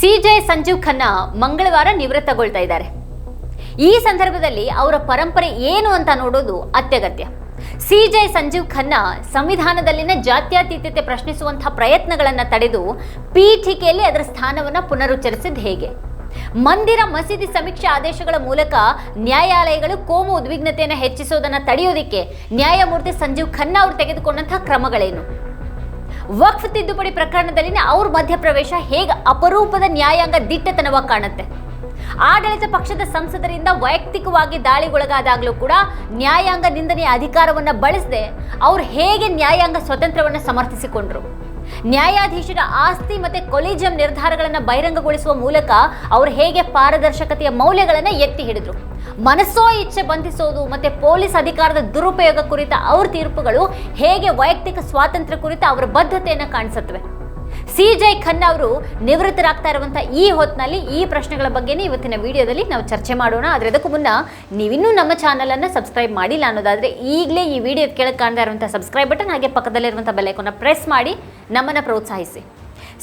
CJ Sanjeev Khanna ಮಂಗಳವಾರ ನಿವೃತ್ತಗೊಳ್ತಾ ಇದ್ದಾರೆ. ಈ ಸಂದರ್ಭದಲ್ಲಿ ಅವರ ಪರಂಪರೆ ಏನು ಅಂತ ನೋಡೋದು ಅತ್ಯಗತ್ಯ. ಸಿಜೆ ಸಂಜೀವ್ ಖನ್ನಾ ಸಂವಿಧಾನದಲ್ಲಿನ ಜಾತ್ಯತೀತತೆ ಪ್ರಶ್ನಿಸುವಂತಹ ಪ್ರಯತ್ನಗಳನ್ನು ತಡೆದು ಪೀಠಿಕೆಯಲ್ಲಿ ಅದರ ಸ್ಥಾನವನ್ನು ಪುನರುಚ್ಚರಿಸಿದ್ದು ಹೇಗೆ? ಮಂದಿರ ಮಸೀದಿ ಸಮೀಕ್ಷೆ ಆದೇಶಗಳ ಮೂಲಕ ನ್ಯಾಯಾಲಯಗಳು ಕೋಮು ಉದ್ವಿಗ್ನತೆಯನ್ನು ಹೆಚ್ಚಿಸೋದನ್ನು ತಡೆಯೋದಿಕ್ಕೆ ನ್ಯಾಯಮೂರ್ತಿ ಸಂಜೀವ್ ಖನ್ನಾ ಅವರು ತೆಗೆದುಕೊಂಡಂತಹ ಕ್ರಮಗಳೇನು? ವಕ್ಫ್ ತಿದ್ದುಪಡಿ ಪ್ರಕರಣದಲ್ಲಿನ ಅವ್ರ ಮಧ್ಯಪ್ರವೇಶ ಹೇಗೆ ಅಪರೂಪದ ನ್ಯಾಯಾಂಗ ದಿಟ್ಟತನವಾಗಿ ಕಾಣುತ್ತೆ? ಆಡಳಿತ ಪಕ್ಷದ ಸಂಸದರಿಂದ ವೈಯಕ್ತಿಕವಾಗಿ ದಾಳಿಗೊಳಗಾದಾಗಲೂ ಕೂಡ ನ್ಯಾಯಾಂಗ ನಿಂದನೆಯ ಅಧಿಕಾರವನ್ನು ಬಳಸದೆ ಅವ್ರು ಹೇಗೆ ನ್ಯಾಯಾಂಗ ಸ್ವತಂತ್ರವನ್ನು ಸಮರ್ಥಿಸಿಕೊಂಡ್ರು? ನ್ಯಾಯಾಧೀಶರ ಆಸ್ತಿ ಮತ್ತೆ ಕೊಲಿಜಿಯಂ ನಿರ್ಧಾರಗಳನ್ನು ಬಹಿರಂಗಗೊಳಿಸುವ ಮೂಲಕ ಅವರು ಹೇಗೆ ಪಾರದರ್ಶಕತೆಯ ಮೌಲ್ಯಗಳನ್ನು ಎತ್ತಿ ಹಿಡಿದ್ರು? ಮನಸ್ಸೋ ಇಚ್ಛೆ ಬಂಧಿಸೋದು, ಮತ್ತೆ ಪೊಲೀಸ್ ಅಧಿಕಾರದ ದುರುಪಯೋಗ ಕುರಿತ ಅವ್ರ ತೀರ್ಪುಗಳು, ಹೇಗೆ ವೈಯಕ್ತಿಕ ಸ್ವಾತಂತ್ರ್ಯ ಕುರಿತ ಅವರ ಬದ್ಧತೆಯನ್ನು ಕಾಣಿಸುತ್ತವೆ ಸಿಜೈ ಖನ್ನಾ ಅವರು ನಿವೃತ್ತರಾಗ್ತಾ ಇರುವಂಥ ಈ ಹೊತ್ತಿನಲ್ಲಿ ಈ ಪ್ರಶ್ನೆಗಳ ಬಗ್ಗೆನೇ ಇವತ್ತಿನ ವಿಡಿಯೋದಲ್ಲಿ ನಾವು ಚರ್ಚೆ ಮಾಡೋಣ. ಆದರೆ ಅದಕ್ಕೂ ಮುನ್ನ ನೀವಿನ್ನೂ ನಮ್ಮ ಚಾನಲನ್ನು ಸಬ್ಸ್ಕ್ರೈಬ್ ಮಾಡಿಲ್ಲ ಅನ್ನೋದಾದರೆ ಈಗಲೇ ಈ ವಿಡಿಯೋ ಕೆಳಗೆ ಕಾಣ್ತಾ ಇರುವಂಥ ಸಬ್ಸ್ಕ್ರೈಬ್ ಬಟನ್ ಹಾಗೆ ಪಕ್ಕದಲ್ಲಿರುವಂಥ ಬೆಲ್ಲೈಕನ್ನ ಪ್ರೆಸ್ ಮಾಡಿ ನಮ್ಮನ್ನು ಪ್ರೋತ್ಸಾಹಿಸಿ.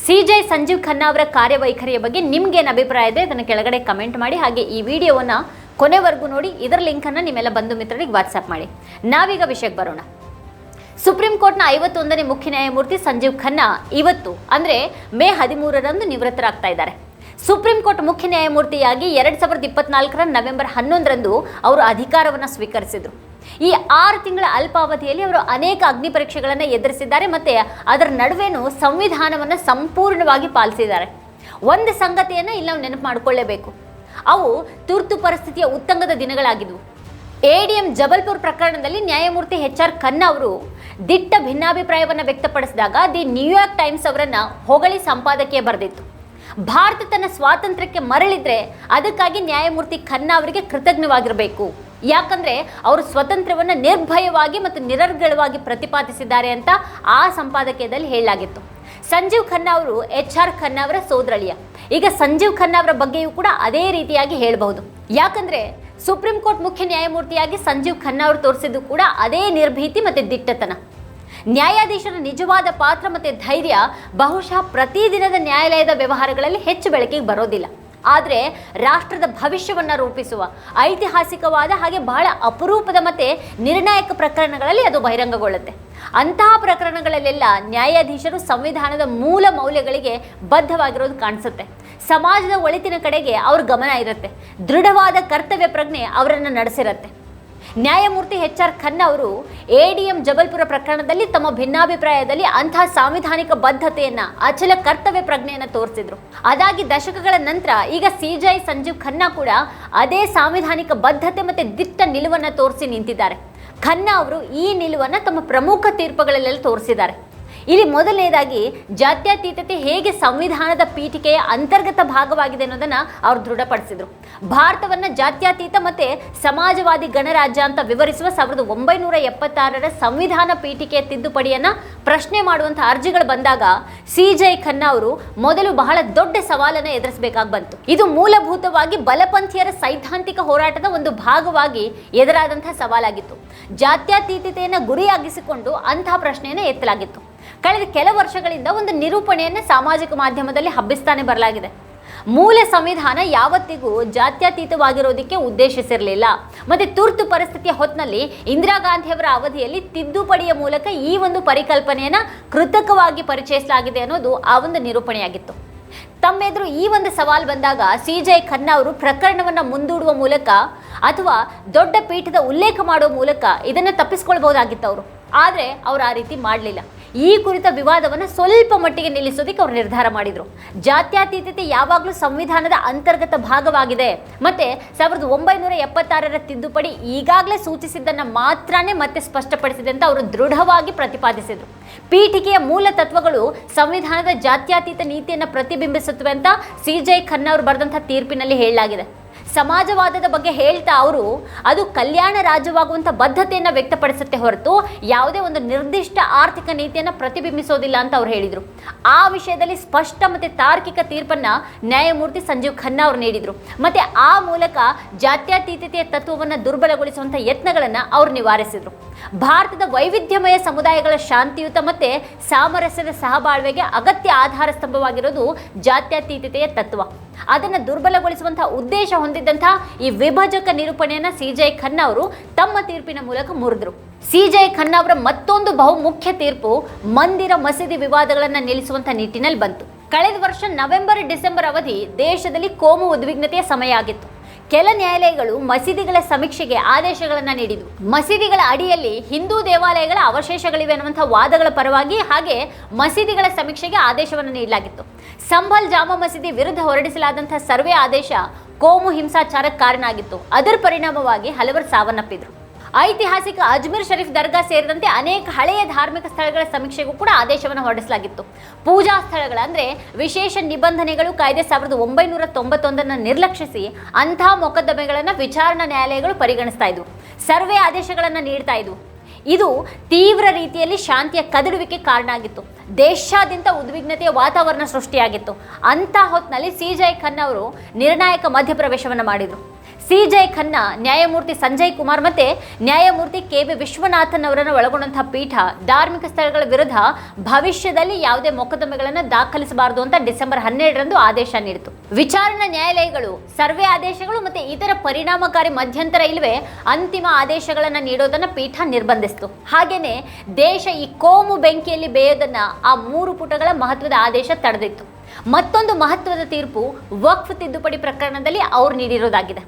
ಸಿ ಜೈ ಸಂಜೀವ್ ಖನ್ನಾ ಅವರ ಕಾರ್ಯವೈಖರಿಯ ಬಗ್ಗೆ ನಿಮ್ಗೇನು ಅಭಿಪ್ರಾಯ ಇದೆ? ಅದನ್ನು ಕೆಳಗಡೆ ಕಮೆಂಟ್ ಮಾಡಿ, ಹಾಗೆ ಈ ವಿಡಿಯೋವನ್ನು ಕೊನೆವರೆಗೂ ನೋಡಿ, ಇದರ ಲಿಂಕನ್ನು ನಿಮ್ಮೆಲ್ಲ ಬಂಧು ಮಿತ್ರರಿಗೆ ವಾಟ್ಸಪ್ ಮಾಡಿ. ನಾವೀಗ ವಿಷಯಕ್ಕೆ ಬರೋಣ. ಸುಪ್ರೀಂ ಕೋರ್ಟ್ನ ಐವತ್ತೊಂದನೇ ಮುಖ್ಯ ನ್ಯಾಯಮೂರ್ತಿ ಸಂಜೀವ್ ಖನ್ನಾ ಇವತ್ತು, ಅಂದರೆ ಮೇ ಹದಿಮೂರರಂದು ನಿವೃತ್ತರಾಗ್ತಾ ಇದ್ದಾರೆ. ಸುಪ್ರೀಂ ಕೋರ್ಟ್ ಮುಖ್ಯ ನ್ಯಾಯಮೂರ್ತಿಯಾಗಿ ಎರಡು ಸಾವಿರದ ಇಪ್ಪತ್ನಾಲ್ಕರ ನವೆಂಬರ್ ಹನ್ನೊಂದರಂದು ಅವರು ಅಧಿಕಾರವನ್ನು ಸ್ವೀಕರಿಸಿದರು. ಈ ಆರು ತಿಂಗಳ ಅಲ್ಪಾವಧಿಯಲ್ಲಿ ಅವರು ಅನೇಕ ಅಗ್ನಿ ಪರೀಕ್ಷೆಗಳನ್ನು ಎದುರಿಸಿದ್ದಾರೆ ಮತ್ತು ಅದರ ನಡುವೆನೂ ಸಂವಿಧಾನವನ್ನು ಸಂಪೂರ್ಣವಾಗಿ ಪಾಲಿಸಿದ್ದಾರೆ. ಒಂದು ಸಂಗತಿಯನ್ನು ಇಲ್ಲಿ ನಾವು ನೆನಪು ಮಾಡಿಕೊಳ್ಳೇಬೇಕು. ಅವು ತುರ್ತು ಪರಿಸ್ಥಿತಿಯ ಉತ್ತಂಗದ ದಿನಗಳಾಗಿದ್ವು. ಎಡಿಎಂ ಜಬಲ್ಪುರ್ ಪ್ರಕರಣದಲ್ಲಿ ನ್ಯಾಯಮೂರ್ತಿ ಎಚ್ ಆರ್ ಖನ್ನಾ ಅವರು ದಿಟ್ಟ ಭಿನ್ನಾಭಿಪ್ರಾಯವನ್ನು ವ್ಯಕ್ತಪಡಿಸಿದಾಗ ದಿ ನ್ಯೂಯಾರ್ಕ್ ಟೈಮ್ಸ್ ಅವರನ್ನು ಹೊಗಳಿ ಸಂಪಾದಕೀಯ ಬರೆದಿತ್ತು. ಭಾರತ ತನ್ನ ಸ್ವಾತಂತ್ರ್ಯಕ್ಕೆ ಮರಳಿದ್ರೆ ಅದಕ್ಕಾಗಿ ನ್ಯಾಯಮೂರ್ತಿ ಖನ್ನಾ ಅವರಿಗೆ ಕೃತಜ್ಞವಾಗಿರಬೇಕು. ಯಾಕಂದ್ರೆ ಅವರು ಸ್ವತಂತ್ರವನ್ನು ನಿರ್ಭಯವಾಗಿ ಮತ್ತು ನಿರರ್ಗಳವಾಗಿ ಪ್ರತಿಪಾದಿಸಿದ್ದಾರೆ ಅಂತ ಆ ಸಂಪಾದಕೀಯದಲ್ಲಿ ಹೇಳಲಾಗಿತ್ತು. ಸಂಜೀವ್ ಖನ್ನಾ ಅವರು ಎಚ್ ಆರ್ ಖನ್ನಾ ಅವರ ಸೋದರಳಿಯ. ಈಗ ಸಂಜೀವ್ ಖನ್ನಾ ಅವರ ಬಗ್ಗೆಯೂ ಕೂಡ ಅದೇ ರೀತಿಯಾಗಿ ಹೇಳಬಹುದು. ಯಾಕಂದ್ರೆ ಸುಪ್ರೀಂ ಕೋರ್ಟ್ ಮುಖ್ಯ ನ್ಯಾಯಮೂರ್ತಿಯಾಗಿ ಸಂಜೀವ್ ಖನ್ನಾ ಅವರು ತೋರಿಸಿದ್ದು ಕೂಡ ಅದೇ ನಿರ್ಭೀತಿ ಮತ್ತು ದಿಟ್ಟತನ. ನ್ಯಾಯಾಧೀಶರ ನಿಜವಾದ ಪಾತ್ರ ಮತ್ತು ಧೈರ್ಯ ಬಹುಶಃ ಪ್ರತಿದಿನದ ನ್ಯಾಯಾಲಯದ ವ್ಯವಹಾರಗಳಲ್ಲಿ ಹೆಚ್ಚು ಬೆಳಕಿಗೆ ಬರೋದಿಲ್ಲ. ಆದರೆ ರಾಷ್ಟ್ರದ ಭವಿಷ್ಯವನ್ನು ರೂಪಿಸುವ ಐತಿಹಾಸಿಕವಾದ ಹಾಗೆ ಬಹಳ ಅಪರೂಪದ ಮತ್ತು ನಿರ್ಣಾಯಕ ಪ್ರಕರಣಗಳಲ್ಲಿ ಅದು ಬಹಿರಂಗಗೊಳ್ಳುತ್ತೆ. ಅಂತಹ ಪ್ರಕರಣಗಳಲ್ಲೆಲ್ಲ ನ್ಯಾಯಾಧೀಶರು ಸಂವಿಧಾನದ ಮೂಲ ಮೌಲ್ಯಗಳಿಗೆ ಬದ್ಧವಾಗಿರೋದು ಕಾಣಿಸುತ್ತೆ. ಸಮಾಜದ ಒಳಿತಿನ ಕಡೆಗೆ ಅವ್ರ ಗಮನ ಇರುತ್ತೆ. ದೃಢವಾದ ಕರ್ತವ್ಯ ಪ್ರಜ್ಞೆ ಅವರನ್ನು ನಡೆಸಿರುತ್ತೆ. ನ್ಯಾಯಮೂರ್ತಿ ಎಚ್ ಆರ್ ಖನ್ನಾ ಅವರು ಎಡಿಎಂ ಜಬಲ್ಪುರ ಪ್ರಕರಣದಲ್ಲಿ ತಮ್ಮ ಭಿನ್ನಾಭಿಪ್ರಾಯದಲ್ಲಿ ಅಂತಹ ಸಾಂವಿಧಾನಿಕ ಬದ್ಧತೆಯನ್ನ, ಅಚಲ ಕರ್ತವ್ಯ ಪ್ರಜ್ಞೆಯನ್ನ ತೋರಿಸಿದ್ರು. ಅದಾಗಿ ದಶಕಗಳ ನಂತರ ಈಗ ಸಿಜೈ ಸಂಜೀವ್ ಖನ್ನಾ ಕೂಡ ಅದೇ ಸಾಂವಿಧಾನಿಕ ಬದ್ಧತೆ ಮತ್ತೆ ದಿಟ್ಟ ನಿಲುವನ್ನು ತೋರಿಸಿ ನಿಂತಿದ್ದಾರೆ. ಖನ್ನಾ ಅವರು ಈ ನಿಲುವನ್ನ ತಮ್ಮ ಪ್ರಮುಖ ತೀರ್ಪುಗಳಲ್ಲೆಲ್ಲ ತೋರಿಸಿದ್ದಾರೆ. ಇಲ್ಲಿ ಮೊದಲನೇದಾಗಿ ಜಾತ್ಯತೀತತೆ ಹೇಗೆ ಸಂವಿಧಾನದ ಪೀಠಿಕೆಯ ಅಂತರ್ಗತ ಭಾಗವಾಗಿದೆ ಅನ್ನೋದನ್ನ ಅವರು ದೃಢಪಡಿಸಿದ್ರು. ಭಾರತವನ್ನ ಜಾತ್ಯತೀತ ಮತ್ತು ಸಮಾಜವಾದಿ ಗಣರಾಜ್ಯ ಅಂತ ವಿವರಿಸುವ ಸಾವಿರದ ಒಂಬೈನೂರ ಎಪ್ಪತ್ತಾರರ ಸಂವಿಧಾನ ಪೀಠಿಕೆಯ ತಿದ್ದುಪಡಿಯನ್ನ ಪ್ರಶ್ನೆ ಮಾಡುವಂಥ ಅರ್ಜಿಗಳು ಬಂದಾಗ ಸಿ ಜೈ ಖನ್ನಾ ಅವರು ಮೊದಲು ಬಹಳ ದೊಡ್ಡ ಸವಾಲನ್ನು ಎದುರಿಸಬೇಕಾಗಿ ಬಂತು. ಇದು ಮೂಲಭೂತವಾಗಿ ಬಲಪಂಥೀಯರ ಸೈದ್ಧಾಂತಿಕ ಹೋರಾಟದ ಒಂದು ಭಾಗವಾಗಿ ಎದುರಾದಂತಹ ಸವಾಲಾಗಿತ್ತು. ಜಾತ್ಯತೀತತೆಯನ್ನು ಗುರಿಯಾಗಿಸಿಕೊಂಡು ಅಂತಹ ಪ್ರಶ್ನೆಯನ್ನು ಎತ್ತಲಾಗಿತ್ತು. ಕಳೆದ ಕೆಲ ವರ್ಷಗಳಿಂದ ಒಂದು ನಿರೂಪಣೆಯನ್ನು ಸಾಮಾಜಿಕ ಮಾಧ್ಯಮದಲ್ಲಿ ಹಬ್ಬಿಸ್ತಾನೆ ಬರಲಾಗಿದೆ. ಮೂಲ ಸಂವಿಧಾನ ಯಾವತ್ತಿಗೂ ಜಾತ್ಯತೀತವಾಗಿರೋದಕ್ಕೆ ಉದ್ದೇಶಿಸಿರಲಿಲ್ಲ. ಮತ್ತೆ ತುರ್ತು ಪರಿಸ್ಥಿತಿಯ ಹೊತ್ತಿನಲ್ಲಿ ಇಂದಿರಾ ಗಾಂಧಿಯವರ ಅವಧಿಯಲ್ಲಿ ತಿದ್ದುಪಡಿಯ ಮೂಲಕ ಈ ಒಂದು ಪರಿಕಲ್ಪನೆಯನ್ನ ಕೃತಕವಾಗಿ ಪರಿಚಯಿಸಲಾಗಿದೆ ಅನ್ನೋದು ಆ ಒಂದು ನಿರೂಪಣೆಯಾಗಿತ್ತು. ತಮ್ಮೆದುರು ಈ ಒಂದು ಸವಾಲ್ ಬಂದಾಗ ಸಿಜೈ ಖನ್ನಾ ಅವರು ಪ್ರಕರಣವನ್ನು ಮುಂದೂಡುವ ಮೂಲಕ ಅಥವಾ ದೊಡ್ಡ ಪೀಠದ ಉಲ್ಲೇಖ ಮಾಡುವ ಮೂಲಕ ಇದನ್ನು ತಪ್ಪಿಸ್ಕೊಳ್ಬಹುದಾಗಿತ್ತು ಅವರು ಆದರೆ ಅವರು ಆ ರೀತಿ ಮಾಡಲಿಲ್ಲ. ಈ ಕುರಿತ ವಿವಾದವನ್ನು ಸ್ವಲ್ಪ ಮಟ್ಟಿಗೆ ನಿಲ್ಲಿಸೋದಕ್ಕೆ ಅವರು ನಿರ್ಧಾರ ಮಾಡಿದರು. ಜಾತ್ಯತೀತತೆ ಯಾವಾಗಲೂ ಸಂವಿಧಾನದ ಅಂತರ್ಗತ ಭಾಗವಾಗಿದೆ. ಮತ್ತೆ ಸಾವಿರದ ಒಂಬೈನೂರ ಎಪ್ಪತ್ತಾರರ ತಿದ್ದುಪಡಿ ಈಗಾಗಲೇ ಸೂಚಿಸಿದ್ದನ್ನು ಮಾತ್ರನೇ ಮತ್ತೆ ಸ್ಪಷ್ಟಪಡಿಸಿದೆ ಅಂತ ಅವರು ದೃಢವಾಗಿ ಪ್ರತಿಪಾದಿಸಿದರು. ಪೀಠಿಕೆಯ ಮೂಲ ತತ್ವಗಳು ಸಂವಿಧಾನದ ಜಾತ್ಯತೀತ ನೀತಿಯನ್ನು ಪ್ರತಿಬಿಂಬಿಸುತ್ತವೆ ಅಂತ ಸಿಜೆ ಖನ್ನಾ ಅವರು ಬರೆದಂಥ ತೀರ್ಪಿನಲ್ಲಿ ಹೇಳಲಾಗಿದೆ. ಸಮಾಜವಾದದ ಬಗ್ಗೆ ಹೇಳ್ತಾ ಅವರು, ಅದು ಕಲ್ಯಾಣ ರಾಜ್ಯವಾಗುವಂಥ ಬದ್ಧತೆಯನ್ನು ವ್ಯಕ್ತಪಡಿಸುತ್ತೆ ಹೊರತು ಯಾವುದೇ ಒಂದು ನಿರ್ದಿಷ್ಟ ಆರ್ಥಿಕ ನೀತಿಯನ್ನು ಪ್ರತಿಬಿಂಬಿಸೋದಿಲ್ಲ ಅಂತ ಅವ್ರು ಹೇಳಿದರು. ಆ ವಿಷಯದಲ್ಲಿ ಸ್ಪಷ್ಟ ಮತ್ತು ತಾರ್ಕಿಕ ತೀರ್ಪನ್ನು ನ್ಯಾಯಮೂರ್ತಿ ಸಂಜೀವ್ ಖನ್ನಾ ಅವರು ನೀಡಿದರು. ಮತ್ತು ಆ ಮೂಲಕ ಜಾತ್ಯತೀತತೆಯ ತತ್ವವನ್ನು ದುರ್ಬಲಗೊಳಿಸುವಂಥ ಯತ್ನಗಳನ್ನು ಅವರು ನಿವಾರಿಸಿದರು. ಭಾರತದ ವೈವಿಧ್ಯಮಯ ಸಮುದಾಯಗಳ ಶಾಂತಿಯುತ ಮತ್ತು ಸಾಮರಸ್ಯದ ಸಹಬಾಳ್ವೆಗೆ ಅಗತ್ಯ ಆಧಾರ ಸ್ತಂಭವಾಗಿರೋದು ಜಾತ್ಯತೀತತೆಯ ತತ್ವ. ಅದನ್ನು ದುರ್ಬಲಗೊಳಿಸುವಂತಹ ಉದ್ದೇಶ ಹೊಂದಿದ್ದಂತಹ ಈ ವಿಭಜಕ ನಿರೂಪಣೆಯನ್ನ ಸಿಜೆ ಖನ್ನಾ ಅವರು ತಮ್ಮ ತೀರ್ಪಿನ ಮೂಲಕ ಮುರಿದ್ರು. ಸಿಜೆ ಖನ್ನಾ ಅವರ ಮತ್ತೊಂದು ಬಹುಮುಖ್ಯ ತೀರ್ಪು ಮಂದಿರ ಮಸೀದಿ ವಿವಾದಗಳನ್ನು ನಿಲ್ಲಿಸುವಂತ ನಿಟ್ಟಿನಲ್ಲಿ ಬಂತು. ಕಳೆದ ವರ್ಷ ನವೆಂಬರ್ ಡಿಸೆಂಬರ್ ಅವಧಿ ದೇಶದಲ್ಲಿ ಕೋಮು ಉದ್ವಿಗ್ನತೆಯ ಸಮಯ ಆಗಿತ್ತು. ಕೆಲ ನ್ಯಾಯಾಲಯಗಳು ಮಸೀದಿಗಳ ಸಮೀಕ್ಷೆಗೆ ಆದೇಶಗಳನ್ನು ನೀಡಿದವು. ಮಸೀದಿಗಳ ಅಡಿಯಲ್ಲಿ ಹಿಂದೂ ದೇವಾಲಯಗಳ ಅವಶೇಷಗಳಿವೆ ಅನ್ನುವಂಥ ವಾದಗಳ ಪರವಾಗಿ ಹಾಗೆ ಮಸೀದಿಗಳ ಸಮೀಕ್ಷೆಗೆ ಆದೇಶವನ್ನು ನೀಡಲಾಗಿತ್ತು. ಸಂಭಲ್ ಜಾಮಾ ಮಸೀದಿ ವಿರುದ್ಧ ಹೊರಡಿಸಲಾದಂತಹ ಸರ್ವೆ ಆದೇಶ ಕೋಮು ಹಿಂಸಾಚಾರಕ್ಕೆ ಕಾರಣ ಆಗಿತ್ತು ಅದರ ಪರಿಣಾಮವಾಗಿ ಹಲವರು ಸಾವನ್ನಪ್ಪಿದ್ರು. ಐತಿಹಾಸಿಕ ಅಜ್ಮೀರ್ ಶರೀಫ್ ದರ್ಗಾ ಸೇರಿದಂತೆ ಅನೇಕ ಹಳೆಯ ಧಾರ್ಮಿಕ ಸ್ಥಳಗಳ ಸಮೀಕ್ಷೆಗೂ ಕೂಡ ಆದೇಶವನ್ನು ಹೊರಡಿಸಲಾಗಿತ್ತು. ಪೂಜಾ ಸ್ಥಳಗಳ ಅಂದ್ರೆ ವಿಶೇಷ ನಿಬಂಧನೆಗಳು ಕಾಯ್ದೆ ಸಾವಿರದ ಒಂಬೈನೂರ ತೊಂಬತ್ತೊಂದನ್ನು ನಿರ್ಲಕ್ಷಿಸಿ ಅಂತಹ ಮೊಕದ್ದಮೆಗಳನ್ನು ವಿಚಾರಣಾ ನ್ಯಾಯಾಲಯಗಳು ಪರಿಗಣಿಸ್ತಾ ಇದ್ವು. ಸರ್ವೆ ಆದೇಶಗಳನ್ನು ನೀಡ್ತಾ ಇದ್ವು. ಇದು ತೀವ್ರ ರೀತಿಯಲ್ಲಿ ಶಾಂತಿಯ ಕದಡುವಿಕೆ ಕಾರಣ ಆಗಿತ್ತು. ದೇಶಾದ್ಯಂತ ಉದ್ವಿಗ್ನತೆಯ ವಾತಾವರಣ ಸೃಷ್ಟಿಯಾಗಿತ್ತು. ಅಂತ ಹೊತ್ತಿನಲ್ಲಿ ಸಿಜೈ ಖನ್ ಅವರು ನಿರ್ಣಾಯಕ ಮಧ್ಯಪ್ರವೇಶವನ್ನು ಮಾಡಿದರು. ಸಿಜೈ ಖನ್ನಾ, ನ್ಯಾಯಮೂರ್ತಿ ಸಂಜಯ್ ಕುಮಾರ್ ಮತ್ತೆ ನ್ಯಾಯಮೂರ್ತಿ ಕೆ ಬಿ ವಿಶ್ವನಾಥನ್ ಅವರನ್ನು ಒಳಗೊಂಡಂತಹ ಪೀಠ ಧಾರ್ಮಿಕ ಸ್ಥಳಗಳ ವಿರುದ್ಧ ಭವಿಷ್ಯದಲ್ಲಿ ಯಾವುದೇ ಮೊಕದ್ದಮೆಗಳನ್ನು ದಾಖಲಿಸಬಾರದು ಅಂತ ಡಿಸೆಂಬರ್ ಹನ್ನೆರಡರಂದು ಆದೇಶ ನೀಡಿತು ವಿಚಾರಣಾ ನ್ಯಾಯಾಲಯಗಳು, ಸರ್ವೆ ಆದೇಶಗಳು ಮತ್ತೆ ಇತರ ಪರಿಣಾಮಕಾರಿ ಮಧ್ಯಂತರ ಇಲ್ಲವೇ ಅಂತಿಮ ಆದೇಶಗಳನ್ನು ನೀಡೋದನ್ನ ಪೀಠ ನಿರ್ಬಂಧಿಸಿತು. ಹಾಗೇನೆ ದೇಶ ಈ ಕೋಮು ಬೆಂಕಿಯಲ್ಲಿ ಬೇಯೋದನ್ನ ಆ ಮೂರು ಪುಟಗಳ ಮಹತ್ವದ ಆದೇಶ ತಡೆದಿತ್ತು. ಮತ್ತೊಂದು ಮಹತ್ವದ ತೀರ್ಪು ವಕ್ಫ್ ತಿದ್ದುಪಡಿ ಪ್ರಕರಣದಲ್ಲಿ ಅವ್ರು ನೀಡಿರೋದಾಗಿದೆ.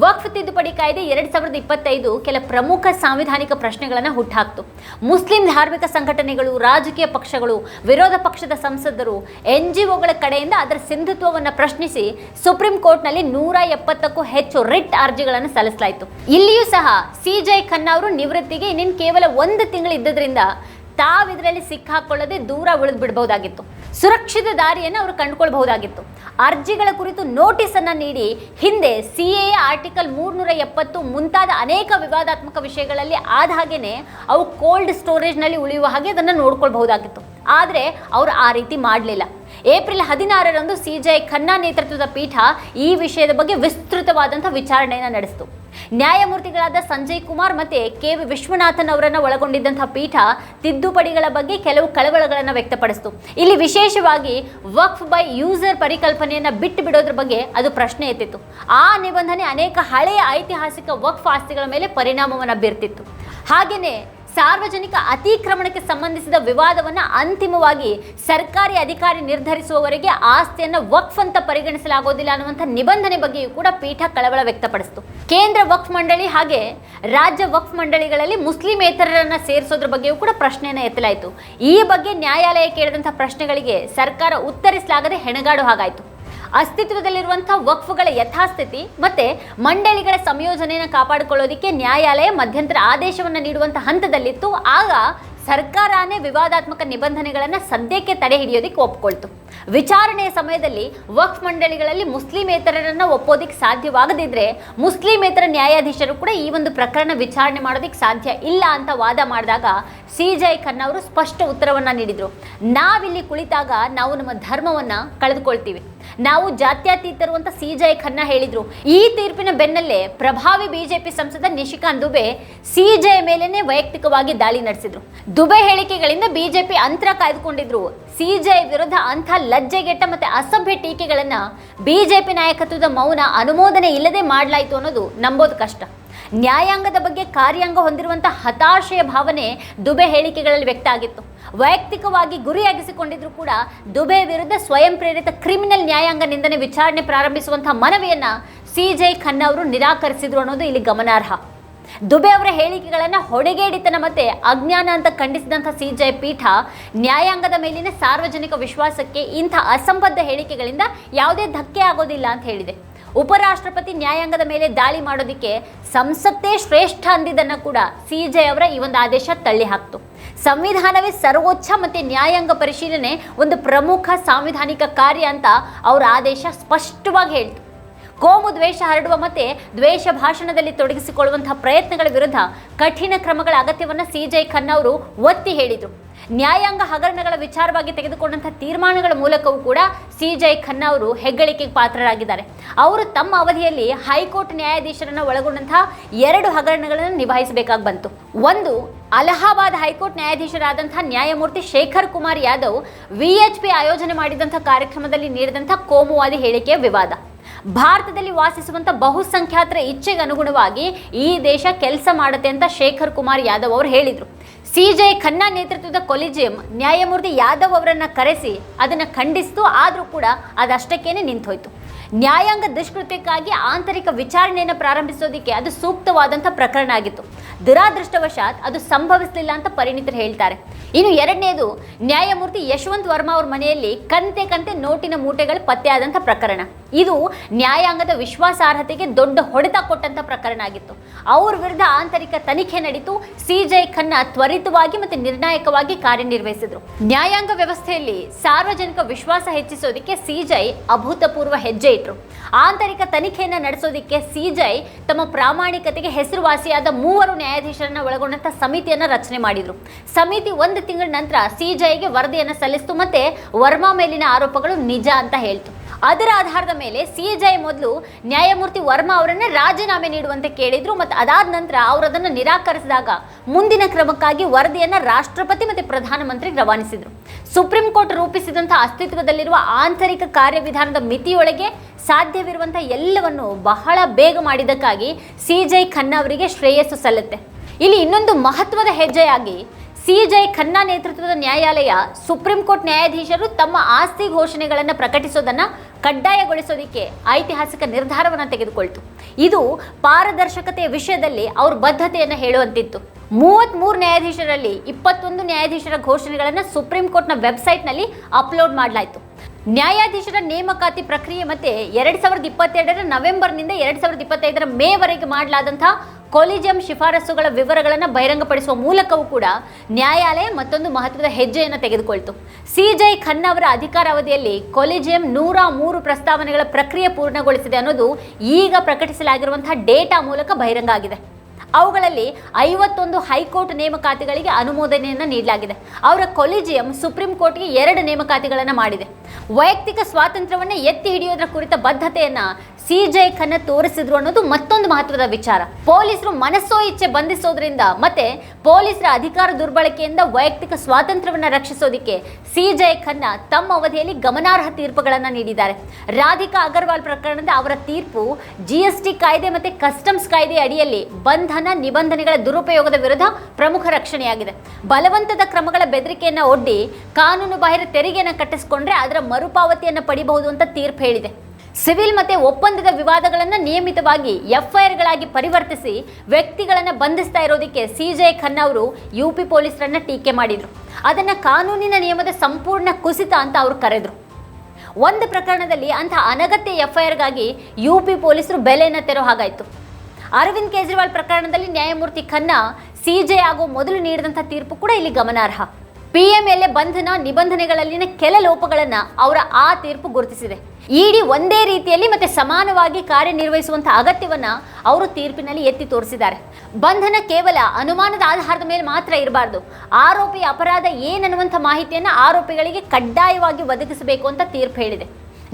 ವಕ್ಫ್ ತಿದ್ದುಪಡಿ ಕಾಯ್ದೆ ಎರಡ್ ಸಾವಿರದ ಇಪ್ಪತ್ತೈದು ಕೆಲ ಪ್ರಮುಖ ಸಾಂವಿಧಾನಿಕ ಪ್ರಶ್ನೆಗಳನ್ನು ಹುಟ್ಟಾಕ್ತು ಮುಸ್ಲಿಂ ಧಾರ್ಮಿಕ ಸಂಘಟನೆಗಳು, ರಾಜಕೀಯ ಪಕ್ಷಗಳು, ವಿರೋಧ ಪಕ್ಷದ ಸಂಸದರು ಎನ್ ಜಿ ಒಗಳ ಕಡೆಯಿಂದ ಅದರ ಸಿಂಧುತ್ವವನ್ನು ಪ್ರಶ್ನಿಸಿ ಸುಪ್ರೀಂ ಕೋರ್ಟ್ನಲ್ಲಿ ನೂರ ಎಪ್ಪತ್ತಕ್ಕೂ ಹೆಚ್ಚು ರಿಟ್ ಅರ್ಜಿಗಳನ್ನು ಸಲ್ಲಿಸಲಾಯಿತು. ಇಲ್ಲಿಯೂ ಸಹ ಸಿಜೈ ಖನ್ನಾ ಅವರು ನಿವೃತ್ತಿಗೆ ಇನ್ನೇನು ಕೇವಲ ಒಂದು ತಿಂಗಳು ಇದ್ದದ್ರಿಂದ ತಾವು ಇದರಲ್ಲಿ ಸಿಕ್ಕಾಕೊಳ್ಳದೆ ದೂರ ಉಳಿದು ಬಿಡಬಹುದಾಗಿತ್ತು ಸುರಕ್ಷಿತ ದಾರಿಯನ್ನು ಅವರು ಕಂಡುಕೊಳ್ಬಹುದಾಗಿತ್ತು. ಅರ್ಜಿಗಳ ಕುರಿತು ನೋಟಿಸ್ ಅನ್ನ ನೀಡಿ ಹಿಂದೆ ಸಿ ಎ ಆರ್ಟಿಕಲ್ ಮೂರ್ನೂರ ಎಪ್ಪತ್ತು ಮುಂತಾದ ಅನೇಕ ವಿವಾದಾತ್ಮಕ ವಿಷಯಗಳಲ್ಲಿ ಆದ ಹಾಗೇನೆ ಅವು ಕೋಲ್ಡ್ ಸ್ಟೋರೇಜ್ನಲ್ಲಿ ಉಳಿಯುವ ಹಾಗೆ ಅದನ್ನು ನೋಡ್ಕೊಳ್ಬಹುದಾಗಿತ್ತು. ಆದರೆ ಅವರು ಆ ರೀತಿ ಮಾಡಲಿಲ್ಲ. ಏಪ್ರಿಲ್ ಹದಿನಾರರಂದು ಸಿಜೈ ಖನ್ನಾ ನೇತೃತ್ವದ ಪೀಠ ಈ ವಿಷಯದ ಬಗ್ಗೆ ವಿಸ್ತೃತವಾದಂಥ ವಿಚಾರಣೆಯನ್ನು ನಡೆಸಿತು. ನ್ಯಾಯಮೂರ್ತಿಗಳಾದ ಸಂಜಯ್ ಕುಮಾರ್ ಮತ್ತೆ ಕೆ ವಿ ವಿಶ್ವನಾಥನ್ ಅವರನ್ನು ಒಳಗೊಂಡಿದ್ದಂತಹ ಪೀಠ ತಿದ್ದುಪಡಿಗಳ ಬಗ್ಗೆ ಕೆಲವು ಕಳವಳಗಳನ್ನು ವ್ಯಕ್ತಪಡಿಸಿತು. ಇಲ್ಲಿ ವಿಶೇಷವಾಗಿ ವಕ್ಫ್ ಬೈ ಯೂಸರ್ ಪರಿಕಲ್ಪನೆಯನ್ನು ಬಿಟ್ಟು ಬಿಡೋದ್ರ ಬಗ್ಗೆ ಅದು ಪ್ರಶ್ನೆ ಎತ್ತಿತ್ತು. ಆ ನಿಬಂಧನೆ ಅನೇಕ ಹಳೆಯ ಐತಿಹಾಸಿಕ ವಕ್ಫ್ ಆಸ್ತಿಗಳ ಮೇಲೆ ಪರಿಣಾಮವನ್ನು ಬೀರ್ತಿತ್ತು. ಹಾಗೆಯೇ ಸಾರ್ವಜನಿಕ ಅತಿಕ್ರಮಣಕ್ಕೆ ಸಂಬಂಧಿಸಿದ ವಿವಾದವನ್ನ ಅಂತಿಮವಾಗಿ ಸರ್ಕಾರಿ ಅಧಿಕಾರಿ ನಿರ್ಧರಿಸುವವರೆಗೆ ಆಸ್ತಿಯನ್ನು ವಕ್ಫ್ ಅಂತ ಪರಿಗಣಿಸಲಾಗೋದಿಲ್ಲ ಅನ್ನುವಂಥ ನಿಬಂಧನೆ ಬಗ್ಗೆಯೂ ಕೂಡ ಪೀಠ ಕಳವಳ ವ್ಯಕ್ತಪಡಿಸಿತು. ಕೇಂದ್ರ ವಕ್ಫ್ ಮಂಡಳಿ ಹಾಗೆ ರಾಜ್ಯ ವಕ್ಫ್ ಮಂಡಳಿಗಳಲ್ಲಿ ಮುಸ್ಲಿಮೇತರರನ್ನ ಸೇರಿಸೋದ್ರ ಬಗ್ಗೆಯೂ ಕೂಡ ಪ್ರಶ್ನೆಯನ್ನು ಎತ್ತಲಾಯಿತು. ಈ ಬಗ್ಗೆ ನ್ಯಾಯಾಲಯ ಕೇಳಿದಂಥ ಪ್ರಶ್ನೆಗಳಿಗೆ ಸರ್ಕಾರ ಉತ್ತರಿಸಲಾಗದೆ ಹೆಣಗಾಡು ಹಾಗಾಯಿತು. ಅಸ್ತಿತ್ವದಲ್ಲಿರುವಂತಹ ವಕ್ಫ್ಗಳ ಯಥಾಸ್ಥಿತಿ ಮತ್ತೆ ಮಂಡಳಿಗಳ ಸಂಯೋಜನೆಯನ್ನು ಕಾಪಾಡಿಕೊಳ್ಳೋದಕ್ಕೆ ನ್ಯಾಯಾಲಯ ಮಧ್ಯಂತರ ಆದೇಶವನ್ನು ನೀಡುವಂತ ಹಂತದಲ್ಲಿತ್ತು. ಆಗ ಸರ್ಕಾರನೇ ವಿವಾದಾತ್ಮಕ ನಿಬಂಧನೆಗಳನ್ನು ಸದ್ಯಕ್ಕೆ ತಡೆ ಹಿಡಿಯೋದಕ್ಕೆ ಒಪ್ಕೊಳ್ತು. ವಿಚಾರಣೆಯ ಸಮಯದಲ್ಲಿ ವಕ್ಫ್ ಮಂಡಳಿಗಳಲ್ಲಿ ಮುಸ್ಲಿಮೇತರರನ್ನು ಒಪ್ಪೋದಿಕ್ಕೆ ಸಾಧ್ಯವಾಗದಿದ್ರೆ ಮುಸ್ಲಿಮೇತರ ನ್ಯಾಯಾಧೀಶರು ಕೂಡ ಈ ಒಂದು ಪ್ರಕರಣ ವಿಚಾರಣೆ ಮಾಡೋದಕ್ಕೆ ಸಾಧ್ಯ ಇಲ್ಲ ಅಂತ ವಾದ ಮಾಡಿದಾಗ ಸಿಜೈ ಖನ್ನಾ ಅವರು ಸ್ಪಷ್ಟ ಉತ್ತರವನ್ನ ನೀಡಿದ್ರು. ನಾವಿಲ್ಲಿ ಕುಳಿತಾಗ ನಾವು ನಮ್ಮ ಧರ್ಮವನ್ನ ಕಳೆದುಕೊಳ್ತೀವಿ. ನಾವು ಜಾತ್ಯತೀತರು ಅಂತ ಸಿಜೈ ಖನ್ನಾ ಹೇಳಿದ್ರು. ಈ ತೀರ್ಪಿನ ಬೆನ್ನಲ್ಲೇ ಪ್ರಭಾವಿ ಬಿಜೆಪಿ ಸಂಸದ ನಿಶಿಕಾಂತ್ ದುಬೆ ಸಿಜೆ ಮೇಲೇನೆ ವೈಯಕ್ತಿಕವಾಗಿ ದಾಳಿ ನಡೆಸಿದ್ರು. ದುಬೆ ಹೇಳಿಕೆಗಳಿಂದ ಬಿಜೆಪಿ ಅಂತರ ಕಾಯ್ದುಕೊಂಡಿದ್ರು. ಸಿಜೆ ವಿರುದ್ಧ ಅಂಥ ಲಜ್ಜೆಗೆಟ್ಟ ಮತ್ತೆ ಅಸಭ್ಯ ಟೀಕೆಗಳನ್ನ ಬಿಜೆಪಿ ನಾಯಕತ್ವದ ಮೌನ ಅನುಮೋದನೆ ಇಲ್ಲದೆ ಮಾಡಲಾಯಿತು ಅನ್ನೋದು ನಂಬೋದು ಕಷ್ಟ. ನ್ಯಾಯಾಂಗದ ಬಗ್ಗೆ ಕಾರ್ಯಾಂಗ ಹೊಂದಿರುವಂಥ ಹತಾಶೆಯ ಭಾವನೆ ದುಬೆ ಹೇಳಿಕೆಗಳಲ್ಲಿ ವ್ಯಕ್ತ ಆಗಿತ್ತು. ವೈಯಕ್ತಿಕವಾಗಿ ಗುರಿಯಾಗಿಸಿಕೊಂಡಿದ್ರು ಕೂಡ ದುಬೆ ವಿರುದ್ಧ ಸ್ವಯಂ ಪ್ರೇರಿತ ಕ್ರಿಮಿನಲ್ ನ್ಯಾಯಾಂಗ ನಿಂದನೆ ವಿಚಾರಣೆ ಪ್ರಾರಂಭಿಸುವಂತಹ ಸಿ ಜೆ ಖನ್ನಾ ಅವರು ನಿರಾಕರಿಸಿದ್ರು ಅನ್ನೋದು ಇಲ್ಲಿ ಗಮನಾರ್ಹ. ದುಬೆ ಅವರ ಹೇಳಿಕೆಗಳನ್ನು ಹೊಡೆಗೇಡಿತನ ಮತ್ತೆ ಅಜ್ಞಾನ ಅಂತ ಖಂಡಿಸಿದಂಥ ಸಿಜೆ ಪೀಠ ನ್ಯಾಯಾಂಗದ ಮೇಲಿನ ಸಾರ್ವಜನಿಕ ವಿಶ್ವಾಸಕ್ಕೆ ಇಂಥ ಅಸಂಬದ್ಧ ಹೇಳಿಕೆಗಳಿಂದ ಯಾವುದೇ ಧಕ್ಕೆ ಆಗೋದಿಲ್ಲ ಅಂತ ಹೇಳಿದೆ. ಉಪರಾಷ್ಟ್ರಪತಿ ನ್ಯಾಯಾಂಗದ ಮೇಲೆ ದಾಳಿ ಮಾಡೋದಕ್ಕೆ ಸಂಸತ್ತೇ ಶ್ರೇಷ್ಠ ಅಂದಿದ್ದನ್ನು ಕೂಡ ಸಿ ಜೆ ಅವರ ಈ ಒಂದು ಆದೇಶ ತಳ್ಳಿ ಹಾಕ್ತು. ಸಂವಿಧಾನವೇ ಸರ್ವೋಚ್ಚ ಮತ್ತು ನ್ಯಾಯಾಂಗ ಪರಿಶೀಲನೆ ಒಂದು ಪ್ರಮುಖ ಸಾಂವಿಧಾನಿಕ ಕಾರ್ಯ ಅಂತ ಅವರ ಆದೇಶ ಸ್ಪಷ್ಟವಾಗಿ ಹೇಳ್ತು. ಕೋಮು ದ್ವೇಷ ಹರಡುವ ಮತ್ತೆ ದ್ವೇಷ ಭಾಷಣದಲ್ಲಿ ತೊಡಗಿಸಿಕೊಳ್ಳುವಂತಹ ಪ್ರಯತ್ನಗಳ ವಿರುದ್ಧ ಕಠಿಣ ಕ್ರಮಗಳ ಅಗತ್ಯವನ್ನು ಸಿಜೆ ಖನ್ನಾ ಅವರು ಒತ್ತಿ ಹೇಳಿದರು. ನ್ಯಾಯಾಂಗ ಹಗರಣಗಳ ವಿಚಾರವಾಗಿ ತೆಗೆದುಕೊಂಡಂಥ ತೀರ್ಮಾನಗಳ ಮೂಲಕವೂ ಕೂಡ ಸಿ ಜೈ ಖನ್ನಾ ಅವರು ಹೆಗ್ಗಳಿಕೆಗೆ ಪಾತ್ರರಾಗಿದ್ದಾರೆ. ಅವರು ತಮ್ಮ ಅವಧಿಯಲ್ಲಿ ಹೈಕೋರ್ಟ್ ನ್ಯಾಯಾಧೀಶರನ್ನ ಒಳಗೊಂಡಂತಹ ಎರಡು ಹಗರಣಗಳನ್ನು ನಿಭಾಯಿಸಬೇಕಾಗಿ ಬಂತು. ಒಂದು, ಅಲಹಾಬಾದ್ ಹೈಕೋರ್ಟ್ ನ್ಯಾಯಾಧೀಶರಾದಂಥ ನ್ಯಾಯಮೂರ್ತಿ Shekhar Kumar Yadav V H P ಆಯೋಜನೆ ಮಾಡಿದಂಥ ಕಾರ್ಯಕ್ರಮದಲ್ಲಿ ನೀಡಿದಂಥ ಕೋಮುವಾದಿ ಹೇಳಿಕೆಯ ವಿವಾದ. ಭಾರತದಲ್ಲಿ ವಾಸಿಸುವಂಥ ಬಹುಸಂಖ್ಯಾತರ ಇಚ್ಛೆಗೆ ಅನುಗುಣವಾಗಿ ಈ ದೇಶ ಕೆಲಸ ಮಾಡುತ್ತೆ ಅಂತ ಶೇಖರ್ ಕುಮಾರ್ ಯಾದವ್ ಅವರು ಹೇಳಿದರು. ಸಿಜೆ ಖನ್ನಾ ನೇತೃತ್ವದ ಕೊಲಿಜಿಯಂ ನ್ಯಾಯಮೂರ್ತಿ ಯಾದವ್ ಅವರನ್ನು ಕರೆಸಿ ಅದನ್ನು ಖಂಡಿಸಿತು, ಆದರೂ ಕೂಡ ಅದಷ್ಟಕ್ಕೇನೆ ನಿಂತೋಯ್ತು. ನ್ಯಾಯಾಂಗ ದುಷ್ಕೃತ್ಯಕ್ಕಾಗಿ ಆಂತರಿಕ ವಿಚಾರಣೆಯನ್ನು ಪ್ರಾರಂಭಿಸೋದಕ್ಕೆ ಅದು ಸೂಕ್ತವಾದಂಥ ಪ್ರಕರಣ ಆಗಿತ್ತು. ದುರಾದೃಷ್ಟವಶಾತ್ ಅದು ಸಂಭವಿಸಲಿಲ್ಲ ಅಂತ ಪರಿಣಿತರು ಹೇಳ್ತಾರೆ. ಇನ್ನು ಎರಡನೇದು, ನ್ಯಾಯಮೂರ್ತಿ ಯಶವಂತ್ ವರ್ಮಾ ಅವ್ರ ಮನೆಯಲ್ಲಿ ಕಂತೆ ಕಂತೆ ನೋಟಿನ ಮೂಟೆಗಳು ಪತ್ತೆಯಾದಂಥ ಪ್ರಕರಣ. ಇದು ನ್ಯಾಯಾಂಗದ ವಿಶ್ವಾಸಾರ್ಹತೆಗೆ ದೊಡ್ಡ ಹೊಡೆತ ಕೊಟ್ಟಂತ ಪ್ರಕರಣ ಆಗಿತ್ತು. ಅವ್ರ ವಿರುದ್ಧ ಆಂತರಿಕ ತನಿಖೆ ನಡೀತು. ಸಿಜೆ ಖನ್ನಾ ತ್ವರಿತವಾಗಿ ಮತ್ತು ನಿರ್ಣಾಯಕವಾಗಿ ಕಾರ್ಯನಿರ್ವಹಿಸಿದ್ರು. ನ್ಯಾಯಾಂಗ ವ್ಯವಸ್ಥೆಯಲ್ಲಿ ಸಾರ್ವಜನಿಕ ವಿಶ್ವಾಸ ಹೆಚ್ಚಿಸೋದಕ್ಕೆ ಸಿಜೈ ಅಭೂತಪೂರ್ವ ಹೆಜ್ಜೆ ಇಟ್ರು. ಆಂತರಿಕ ತನಿಖೆಯನ್ನು ನಡೆಸೋದಕ್ಕೆ ಸಿಜೈ ತಮ್ಮ ಪ್ರಾಮಾಣಿಕತೆಗೆ ಹೆಸರುವಾಸಿಯಾದ ಮೂವರು ನ್ಯಾಯಾಧೀಶರನ್ನ ಒಳಗೊಂಡಂತ ಸಮಿತಿಯನ್ನ ರಚನೆ ಮಾಡಿದ್ರು. ಸಮಿತಿ ಒಂದು ತಿಂಗಳ ನಂತರ ಸಿಜೈಗೆ ವರದಿಯನ್ನ ಸಲ್ಲಿಸಿತು ಮತ್ತೆ ವರ್ಮಾ ಮೇಲಿನ ಆರೋಪಗಳು ನಿಜ ಅಂತ ಹೇಳ್ತು. ಅದರ ಆಧಾರದ ಮೇಲೆ ಸಿಎಜೈ ಮೊದಲು ನ್ಯಾಯಮೂರ್ತಿ ವರ್ಮಾ ಅವರನ್ನೇ ರಾಜೀನಾಮೆ ನೀಡುವಂತೆ ಕೇಳಿದ್ರು ಮತ್ತು ಅದಾದ ನಂತರ ಅವರು ಅದನ್ನು ನಿರಾಕರಿಸಿದಾಗ ಮುಂದಿನ ಕ್ರಮಕ್ಕಾಗಿ ವರದಿಯನ್ನ ರಾಷ್ಟ್ರಪತಿ ಮತ್ತು ಪ್ರಧಾನಮಂತ್ರಿ ರವಾನಿಸಿದ್ರು. ಸುಪ್ರೀಂ ಕೋರ್ಟ್ ರೂಪಿಸಿದಂಥ ಅಸ್ತಿತ್ವದಲ್ಲಿರುವ ಆಂತರಿಕ ಕಾರ್ಯವಿಧಾನದ ಮಿತಿಯೊಳಗೆ ಸಾಧ್ಯವಿರುವಂಥ ಎಲ್ಲವನ್ನು ಬಹಳ ಬೇಗ ಮಾಡಿದ್ದಕ್ಕಾಗಿ ಸಿಜೈ ಖನ್ನಾ ಅವರಿಗೆ ಶ್ರೇಯಸ್ಸು ಸಲ್ಲುತ್ತೆ. ಇಲ್ಲಿ ಇನ್ನೊಂದು ಮಹತ್ವದ ಹೆಜ್ಜೆಯಾಗಿ ಸಿ ಜೈ ಖನ್ನಾ ನೇತೃತ್ವದ ನ್ಯಾಯಾಲಯ ಸುಪ್ರೀಂ ಕೋರ್ಟ್ ನ್ಯಾಯಾಧೀಶರು ತಮ್ಮ ಆಸ್ತಿ ಘೋಷಣೆಗಳನ್ನು ಪ್ರಕಟಿಸೋದನ್ನು ಕಡ್ಡಾಯಗೊಳಿಸೋದಕ್ಕೆ ಐತಿಹಾಸಿಕ ನಿರ್ಧಾರವನ್ನು ತೆಗೆದುಕೊಳ್ತು. ಇದು ಪಾರದರ್ಶಕತೆಯ ವಿಷಯದಲ್ಲಿ ಅವ್ರ ಬದ್ಧತೆಯನ್ನು ಹೇಳುವಂತಿತ್ತು. ಮೂವತ್ತ್ಮೂರು ನ್ಯಾಯಾಧೀಶರಲ್ಲಿ ಇಪ್ಪತ್ತೊಂದು ನ್ಯಾಯಾಧೀಶರ ಘೋಷಣೆಗಳನ್ನು ಸುಪ್ರೀಂ ಕೋರ್ಟ್ನ ವೆಬ್ಸೈಟ್ನಲ್ಲಿ ಅಪ್ಲೋಡ್ ಮಾಡಲಾಯಿತು. ನ್ಯಾಯಾಧೀಶರ ನೇಮಕಾತಿ ಪ್ರಕ್ರಿಯೆ ಮತ್ತೆ ಎರಡು ಸಾವಿರದ ಇಪ್ಪತ್ತೆರಡರ ನವೆಂಬರ್ನಿಂದ ಎರಡು ಸಾವಿರದ ಇಪ್ಪತ್ತೈದರ ಮೇವರೆಗೆ ಮಾಡಲಾದಂಥ ಕೊಲಿಜಿಯಂ ಶಿಫಾರಸುಗಳ ವಿವರಗಳನ್ನು ಬಹಿರಂಗಪಡಿಸುವ ಮೂಲಕವೂ ಕೂಡ ನ್ಯಾಯಾಲಯ ಮತ್ತೊಂದು ಮಹತ್ವದ ಹೆಜ್ಜೆಯನ್ನು ತೆಗೆದುಕೊಳ್ತು. ಸಿ ಜೈ ಖನ್ನ ಅವರ ಅಧಿಕಾರಾವಧಿಯಲ್ಲಿ ಕೊಲಿಜಿಯಂ ನೂರ ಮೂರು ಪ್ರಸ್ತಾವನೆಗಳ ಪ್ರಕ್ರಿಯೆ ಪೂರ್ಣಗೊಳಿಸಿದೆ ಅನ್ನೋದು ಈಗ ಪ್ರಕಟಿಸಲಾಗಿರುವಂತಹ ಡೇಟಾ ಮೂಲಕ ಬಹಿರಂಗ ಆಗಿದೆ. ಅವುಗಳಲ್ಲಿ ಐವತ್ತೊಂದು ಹೈಕೋರ್ಟ್ ನೇಮಕಾತಿಗಳಿಗೆ ಅನುಮೋದನೆಯನ್ನು ನೀಡಲಾಗಿದೆ. ಅವರ ಕೊಲಿಜಿಯಂ ಸುಪ್ರೀಂ ಕೋರ್ಟ್ಗೆ ಎರಡು ನೇಮಕಾತಿಗಳನ್ನು ಮಾಡಿದೆ. ವೈಯಕ್ತಿಕ ಸ್ವಾತಂತ್ರ್ಯವನ್ನು ಎತ್ತಿ ಹಿಡಿಯೋದ್ರ ಕುರಿತ ಬದ್ಧತೆಯನ್ನ ಸಿಜೆ ಖನ್ನ ತೋರಿಸಿದ್ರು ಅನ್ನೋದು ಮತ್ತೊಂದು ಮಹತ್ವದ ವಿಚಾರ. ಪೊಲೀಸರು ಮನಸ್ಸೋ ಇಚ್ಛೆ ಬಂಧಿಸೋದ್ರಿಂದ ಮತ್ತೆ ಪೊಲೀಸರ ಅಧಿಕಾರ ದುರ್ಬಳಕೆಯಿಂದ ವೈಯಕ್ತಿಕ ಸ್ವಾತಂತ್ರ್ಯವನ್ನು ರಕ್ಷಿಸೋದಕ್ಕೆ ಸಿಜೆ ಖನ್ನ ತಮ್ಮ ಅವಧಿಯಲ್ಲಿ ಗಮನಾರ್ಹ ತೀರ್ಪುಗಳನ್ನು ನೀಡಿದ್ದಾರೆ. ರಾಧಿಕಾ ಅಗರ್ವಾಲ್ ಪ್ರಕರಣದ ಅವರ ತೀರ್ಪು ಜಿಎಸ್ಟಿ ಕಾಯ್ದೆ ಮತ್ತೆ ಕಸ್ಟಮ್ಸ್ ಕಾಯ್ದೆ ಅಡಿಯಲ್ಲಿ ಬಂಧನ ನಿಬಂಧನೆಗಳ ದುರುಪಯೋಗದ ವಿರುದ್ಧ ಪ್ರಮುಖ ರಕ್ಷಣೆಯಾಗಿದೆ. ಬಲವಂತದ ಕ್ರಮಗಳ ಬೆದರಿಕೆಯನ್ನು ಒಡ್ಡಿ ಕಾನೂನು ಬಾಹಿರ ತೆರಿಗೆಯನ್ನು ಕಟ್ಟಿಸಿಕೊಂಡ್ರೆ ಅದರ ಮರುಪಾವತಿಯನ್ನು ಪಡಿಬಹುದು ಅಂತ ತೀರ್ಪು ಹೇಳಿದೆ. ಸಿವಿಲ್ ಮತ್ತೆ ಒಪ್ಪಂದದ ವಿವಾದಗಳನ್ನು ನಿಯಮಿತವಾಗಿ ಎಫ್ಐಆರ್ಗಳಾಗಿ ಪರಿವರ್ತಿಸಿ ವ್ಯಕ್ತಿಗಳನ್ನು ಬಂಧಿಸ್ತಾ ಇರೋದಕ್ಕೆ ಸಿ ಜೆ ಖನ್ನಾ ಅವರು ಯು ಪಿ ಪೊಲೀಸರನ್ನ ಟೀಕೆ ಮಾಡಿದ್ರು. ಅದನ್ನ ಕಾನೂನಿನ ನಿಯಮದ ಸಂಪೂರ್ಣ ಕುಸಿತ ಅಂತ ಅವರು ಕರೆದ್ರು. ಒಂದು ಪ್ರಕರಣದಲ್ಲಿ ಅಂಥ ಅನಗತ್ಯ ಎಫ್ಐಆರ್ಗಾಗಿ ಯು ಪಿ ಪೊಲೀಸರು ಬೆಲೆಯನ್ನು ತೆರೋ ಹಾಗಾಯಿತು. ಅರವಿಂದ್ ಕೇಜ್ರಿವಾಲ್ ಪ್ರಕರಣದಲ್ಲಿ ನ್ಯಾಯಮೂರ್ತಿ ಖನ್ನಾ ಸಿಜೆ ಆಗೋ ಮೊದಲು ನೀಡಿದಂಥ ತೀರ್ಪು ಕೂಡ ಇಲ್ಲಿ ಗಮನಾರ್ಹ. ಪಿಎಂಎಲ್ಎ ಬಂಧನ ನಿಬಂಧನೆಗಳಲ್ಲಿನ ಕೆಲ ಲೋಪಗಳನ್ನು ಅವರ ಆ ತೀರ್ಪು ಗುರುತಿಸಿದೆ. ಇಡಿ ಒಂದೇ ರೀತಿಯಲ್ಲಿ ಮತ್ತೆ ಸಮಾನವಾಗಿ ಕಾರ್ಯನಿರ್ವಹಿಸುವಂಥ ಅಗತ್ಯವನ್ನ ಅವರು ತೀರ್ಪಿನಲ್ಲಿ ಎತ್ತಿ ತೋರಿಸಿದ್ದಾರೆ. ಬಂಧನ ಕೇವಲ ಅನುಮಾನದ ಆಧಾರದ ಮೇಲೆ ಮಾತ್ರ ಇರಬಾರ್ದು. ಆರೋಪಿ ಅಪರಾಧ ಏನನ್ನುವಂಥ ಮಾಹಿತಿಯನ್ನು ಆರೋಪಿಗಳಿಗೆ ಕಡ್ಡಾಯವಾಗಿ ಒದಗಿಸಬೇಕು ಅಂತ ತೀರ್ಪು ಹೇಳಿದೆ.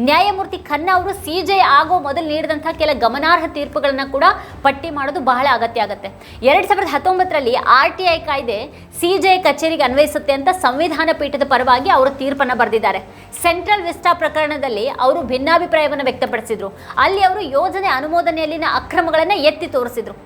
ನ್ಯಾಯಮೂರ್ತಿ ಖನ್ನಾ ಅವರು ಸಿಜೆ ಆಗೋ ಮೊದಲು ನೀಡಿದಂತಹ ಕೆಲ ಗಮನಾರ್ಹ ತೀರ್ಪುಗಳನ್ನು ಕೂಡ ಪಟ್ಟಿ ಮಾಡೋದು ಬಹಳ ಅಗತ್ಯ ಆಗುತ್ತೆ. ಎರಡು ಸಾವಿರದ ಹತ್ತೊಂಬತ್ತರಲ್ಲಿ ಆರ್ ಟಿ ಐ ಕಾಯ್ದೆ ಸಿಜೆ ಕಚೇರಿಗೆ ಅನ್ವಯಿಸುತ್ತೆ ಅಂತ ಸಂವಿಧಾನ ಪೀಠದ ಪರವಾಗಿ ಅವರು ತೀರ್ಪನ್ನು ಬರೆದಿದ್ದಾರೆ. ಸೆಂಟ್ರಲ್ ವಿಸ್ಟಾ ಪ್ರಕರಣದಲ್ಲಿ ಅವರು ಭಿನ್ನಾಭಿಪ್ರಾಯವನ್ನು ವ್ಯಕ್ತಪಡಿಸಿದ್ರು. ಅಲ್ಲಿ ಅವರು ಯೋಜನೆ ಅನುಮೋದನೆಯಲ್ಲಿನ ಅಕ್ರಮಗಳನ್ನು ಎತ್ತಿ ತೋರಿಸಿದ್ರು.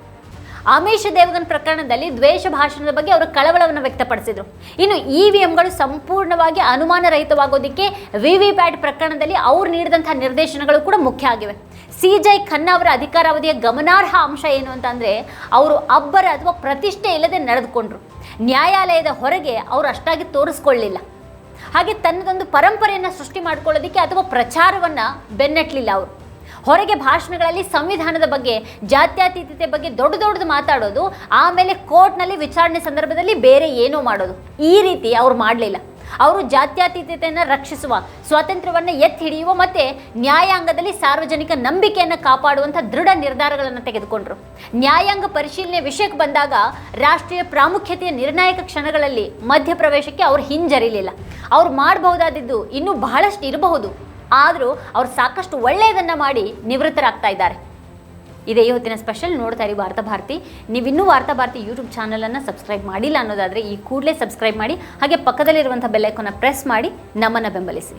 ಅಮೀಷ್ ದೇವಗನ್ ಪ್ರಕರಣದಲ್ಲಿ ದ್ವೇಷ ಭಾಷಣದ ಬಗ್ಗೆ ಅವರು ಕಳವಳವನ್ನು ವ್ಯಕ್ತಪಡಿಸಿದರು. ಇನ್ನು ಇ ವಿ ಎಂಗಳು ಸಂಪೂರ್ಣವಾಗಿ ಅನುಮಾನ ರಹಿತವಾಗೋದಕ್ಕೆ ವಿ ವಿ ಪ್ಯಾಟ್ ಪ್ರಕರಣದಲ್ಲಿ ಅವರು ನೀಡಿದಂತಹ ನಿರ್ದೇಶನಗಳು ಕೂಡ ಮುಖ್ಯ ಆಗಿವೆ. ಸಿಜೈ ಖನ್ನಾ ಅವರ ಅಧಿಕಾರಾವಧಿಯ ಗಮನಾರ್ಹ ಅಂಶ ಏನು ಅಂತಂದರೆ, ಅವರು ಅಬ್ಬರ ಅಥವಾ ಪ್ರತಿಷ್ಠೆ ಇಲ್ಲದೆ ನಡೆದುಕೊಂಡ್ರು. ನ್ಯಾಯಾಲಯದ ಹೊರಗೆ ಅವರು ಅಷ್ಟಾಗಿ ತೋರಿಸ್ಕೊಳ್ಳಿಲ್ಲ. ಹಾಗೆ ತನ್ನದೊಂದು ಪರಂಪರೆಯನ್ನು ಸೃಷ್ಟಿ ಮಾಡ್ಕೊಳ್ಳೋದಕ್ಕೆ ಅಥವಾ ಪ್ರಚಾರವನ್ನು ಬೆನ್ನಟ್ಟಲಿಲ್ಲ ಅವರು. ಹೊರಗೆ ಭಾಷಣಗಳಲ್ಲಿ ಸಂವಿಧಾನದ ಬಗ್ಗೆ, ಜಾತ್ಯತೀತತೆ ಬಗ್ಗೆ ದೊಡ್ಡ ದೊಡ್ಡದು ಮಾತಾಡೋದು, ಆಮೇಲೆ ಕೋರ್ಟ್ನಲ್ಲಿ ವಿಚಾರಣೆ ಸಂದರ್ಭದಲ್ಲಿ ಬೇರೆ ಏನೋ ಮಾಡೋದು. ಈ ರೀತಿ ಅವ್ರು ಮಾಡಲಿಲ್ಲ. ಅವರು ಜಾತ್ಯತೀತತೆಯನ್ನು ರಕ್ಷಿಸುವ, ಸ್ವಾತಂತ್ರ್ಯವನ್ನು ಎತ್ತಿ ಹಿಡಿಯುವ ಮತ್ತು ನ್ಯಾಯಾಂಗದಲ್ಲಿ ಸಾರ್ವಜನಿಕ ನಂಬಿಕೆಯನ್ನು ಕಾಪಾಡುವಂಥ ದೃಢ ನಿರ್ಧಾರಗಳನ್ನು ತೆಗೆದುಕೊಂಡರು. ನ್ಯಾಯಾಂಗ ಪರಿಶೀಲನೆ ವಿಷಯಕ್ಕೆ ಬಂದಾಗ ರಾಷ್ಟ್ರೀಯ ಪ್ರಾಮುಖ್ಯತೆಯ ನಿರ್ಣಾಯಕ ಕ್ಷಣಗಳಲ್ಲಿ ಮಧ್ಯಪ್ರವೇಶಕ್ಕೆ ಅವ್ರು ಹಿಂಜರಿಲಿಲ್ಲ. ಅವ್ರು ಮಾಡಬಹುದಾದದ್ದು ಇನ್ನೂ ಬಹಳಷ್ಟು ಇರಬಹುದು ಆದರೂ ಅವರು ಸಾಕಷ್ಟು ಒಳ್ಳೆಯದನ್ನು ಮಾಡಿ ನಿವೃತ್ತರಾಗ್ತಾ ಇದ್ದಾರೆ. ಇದೇ ಇವತ್ತಿನ ಸ್ಪೆಷಲ್ ನೋಡ್ತಾ ಇರಿ ವಾರ್ತಾ ಭಾರತಿ. ನೀವಿನ್ನೂ ವಾರ್ತಾ ಭಾರತಿ ಯೂಟ್ಯೂಬ್ ಚಾನಲನ್ನು ಸಬ್ಸ್ಕ್ರೈಬ್ ಮಾಡಿಲ್ಲ ಅನ್ನೋದಾದರೆ ಈ ಕೂಡಲೇ ಸಬ್ಸ್ಕ್ರೈಬ್ ಮಾಡಿ, ಹಾಗೆ ಪಕ್ಕದಲ್ಲಿರುವಂಥ ಬೆಲ್ಲೈಕನ್ನ ಪ್ರೆಸ್ ಮಾಡಿ ನಮ್ಮನ್ನು ಬೆಂಬಲಿಸಿ.